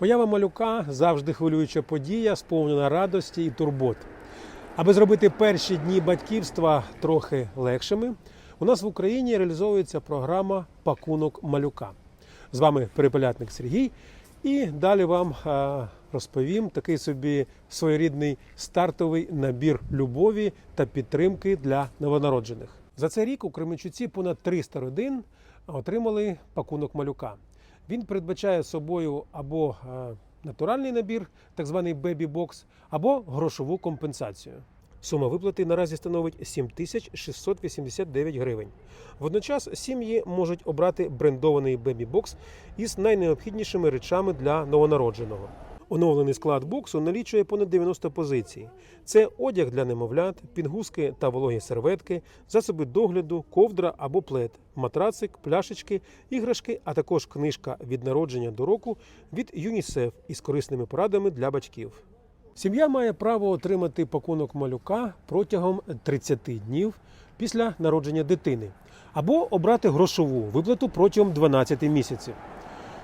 Поява малюка завжди хвилююча подія, сповнена радості і турбот. Аби зробити перші дні батьківства трохи легшими, у нас в Україні реалізовується програма Пакунок малюка. З вами перепелятник Сергій, і далі вам розповім такий собі своєрідний стартовий набір любові та підтримки для новонароджених. За цей рік у Кременчуці понад 300 родин отримали пакунок малюка. Він передбачає собою або е, натуральний набір, так званий бебі-бокс, або грошову компенсацію. Сума виплати наразі становить 7689 гривень. Водночас сім'ї можуть обрати брендований бебі-бокс із найнеобхіднішими речами для новонародженого. Оновлений склад боксу налічує понад 90 позицій. Це одяг для немовлят, підгузки та вологі серветки, засоби догляду, ковдра або плед, матрацик, пляшечки, іграшки, а також книжка від народження до року від ЮНІСЕФ із корисними порадами для батьків. Сім'я має право отримати пакунок малюка протягом 30 днів після народження дитини або обрати грошову виплату протягом 12 місяців.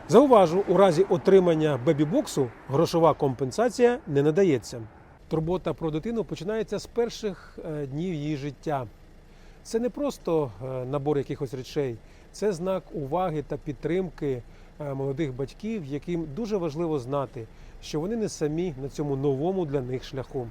Зауважу, у разі отримання бебі-боксу грошова компенсація не надається. Турбота про дитину починається з перших е, днів її життя. Це не просто е, набор якихось речей, це знак уваги та підтримки е, молодих батьків, яким дуже важливо знати, що вони не самі на цьому новому для них шляху.